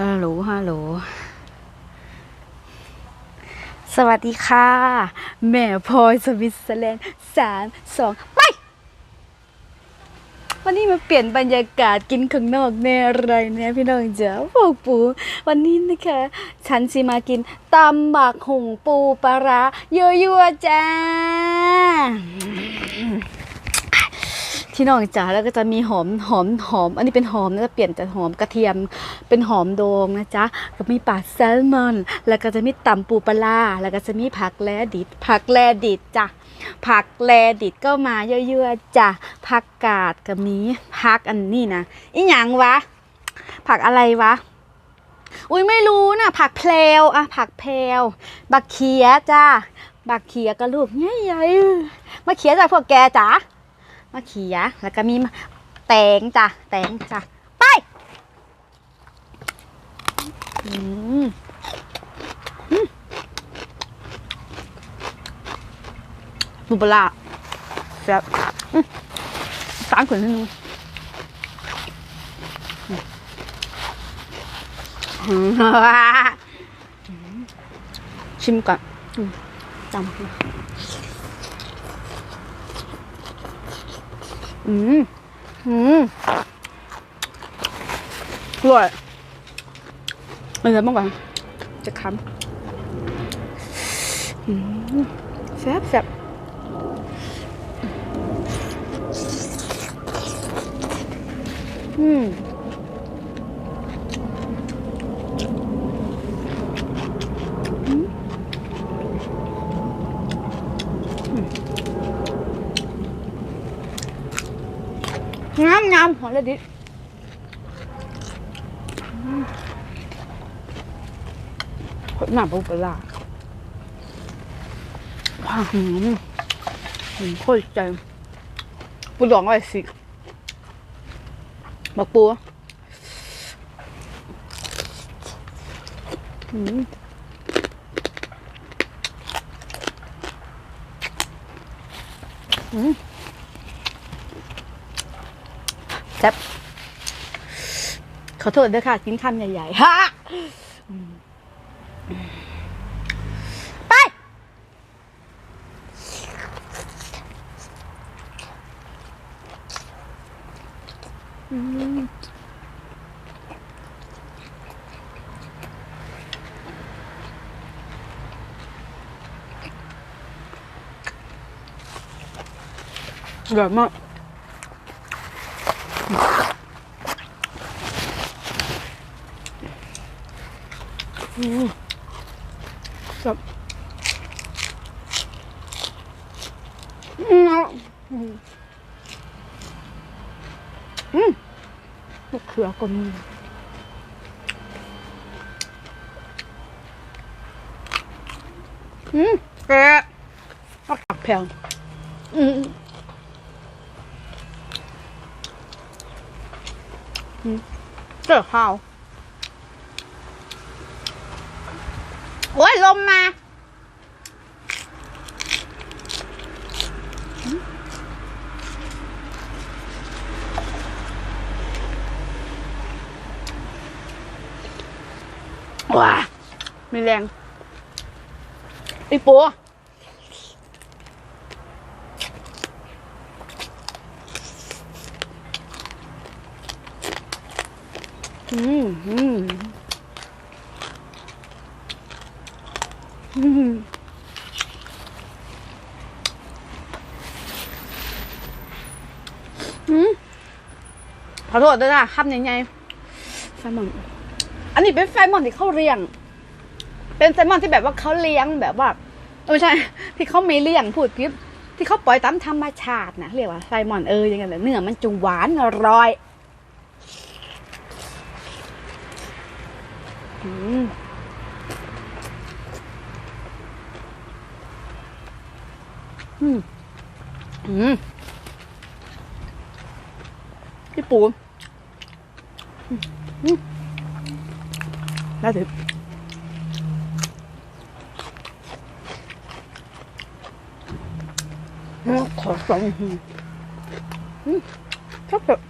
ฮัลโหล ฮัลโหล สวัสดีค่ะ แม่พลอยสวิตเซอร์แลนด์สามสองไป วันนี้มาเปลี่ยนบรรยากาศกินข้างนอกแน่อะไรเนี่ยพี่น้องจ๋าพวกปู วันนี้นะคะ ฉันสิมากินตำบักหุงปูปลาร้ายั่วๆจ้า ที่น้องจ๋าแล้วก็จะมีหอมหอมหอม อันนี้เป็นหอมนะจะเปลี่ยนจากหอมกระเทียมเป็นหอมโดงนะจ๊ะก็มีปลาแซลมอน แล้วก็จะมีตำปูปลาแล้วก็จะมีผักแลดิดผักแลดิดจ้ะผักแลดิดก็มาเยอะๆจ้ะผักกาดก็มีผักอันนี้นะอีหยังวะ ผักอะไรวะอุ้ยไม่รู้นะผักเพลวอะผักเพลวบักเขียจ้าบักเขียก็ลูกใหญ่ๆมาเขียจากพวกแกจ๋า มะเขียแล้วก็มีแตงจ้ะแตงจ้ะไปอืมบุบลาแซ่บอืมตามขนนิดนึงอืมชิมก่อนจำ อืมอืมอร่อยมันจะบ้างก่อนจะค้ำอืมแซ่บแซ่บอืม งามงามหอมเลยดิหน้าปูปลาว้าวหืมหืมโคตรใจปูหลวงไว้สิบักปูหืมหืม แซ่บขอโทษด้วยค่ะ กินคำใหญ่ๆฮะไป อืมอร่อยมาก ครับ อืมอืมอืมมะเขือก็มีอืมแกะผักแพงอืมอืมเจอข้าวโอ้ยลมมา ว้ามีแรงไอ้ปัวอืมอืมอืมอืมขอโทษด้วยนะคำยังไงแซลมอนอั นนี้เป็นแซลมอนที่เขาเลี้ยง เป็นแซลมอนที่แบบว่าเขาเลี้ยงแบบว่าเออไม่ใช่ ที่เขาไม่เลี้ยงพูดพิษที่เขาปล่อยตามธรรมชาตินะเรียกว่าแซมอนเอออย่างเงี้ยเนื้อมันจะหวานอร่อยอืมอืมอืมพี่ปูอืม อืมได้ถึงขอสองอืมอืมชอบแบบ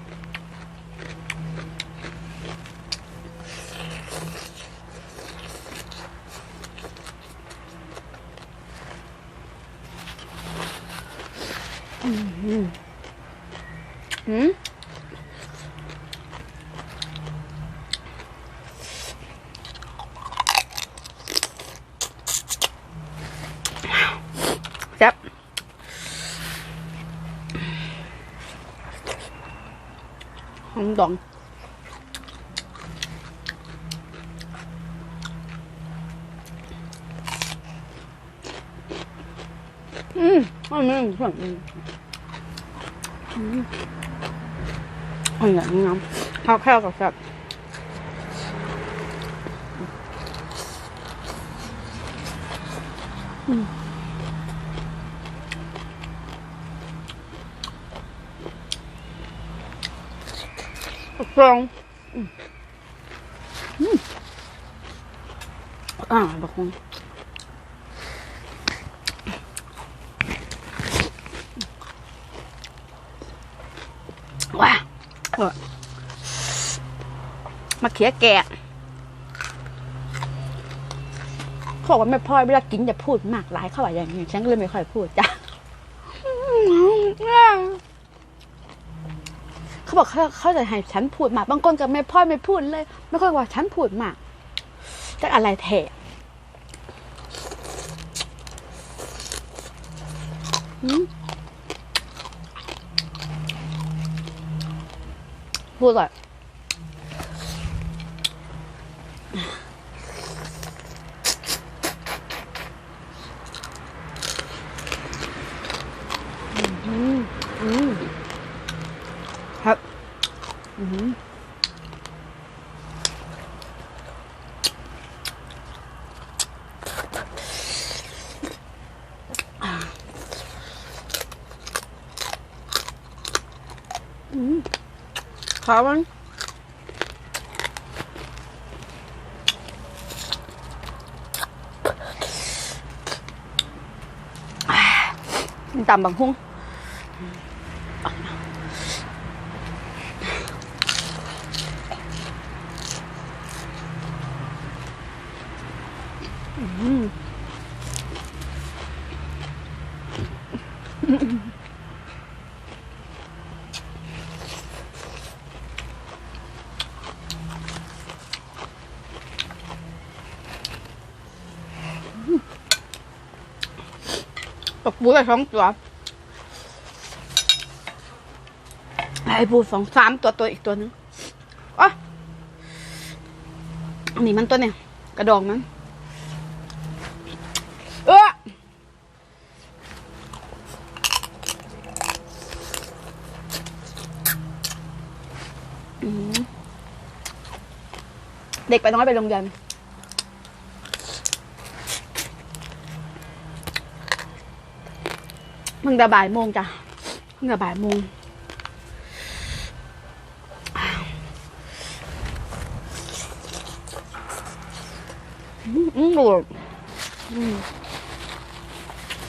หอมดอง อืมอันนี้อืมอืมอันนี้น้ำข้าวแค่กับแบบ กรองอืมอ่าบักคงว้าเออมาเขียแกะเขาบอกว่าแม่พ่อยเวลากินอย่าพูดมากหลายเข้าว่าอย่างนี้ฉันก็เลยไม่ค่อยพูดจ้ะ เขาบอกเขาเขาจะให้ฉันพูดมากบางคนก็ไม่พ่อยไม่พูดเลย ไม่ค่อยว่าฉันพูดมากจะอะไรแท้พูดเลยอืมอืมครับอืม อืมขาวันตำบังฮุ้งอืม ตกปูได้สองตัวไอ้ปูสองสามตัวตัวอีกตัวนึงอ๋อนนี้มันตัวเนี่ยกระดองมันเออเด็กไปน้อยไปโรงเรียน มึงแต่บ่ายโมงจ้ะมึงแต่บ่ายโมงอืมอืมอร่อยอืม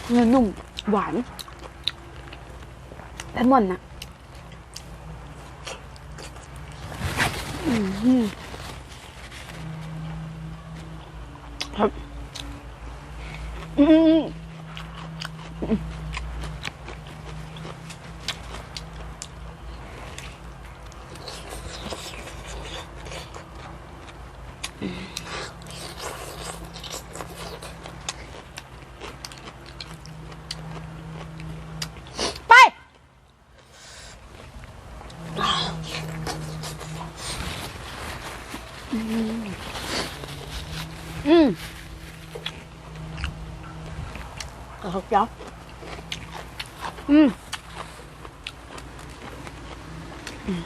เนื้อนุ่มหวานเลมอนนะอืมครับ อืม ไป อืม กระทบเจ้าอืมอืม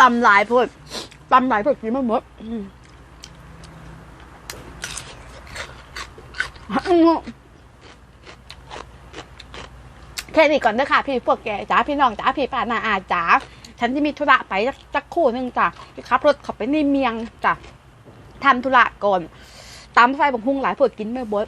ตำหลายพูดตำหลายพูดกินไม่หมดแค่นี้ก่อนเด้อค่ะพี่พวกแกจ๋าพี่น้องจ๋าพี่ป้านาอาจ๋า ฉันจะมีธุระไปสักคู่นึงจ้ะขับรถขับไปในเมียงจ้ะทำธุระก่อนตามไฟบังฮุงหลายผดกินไม่เบด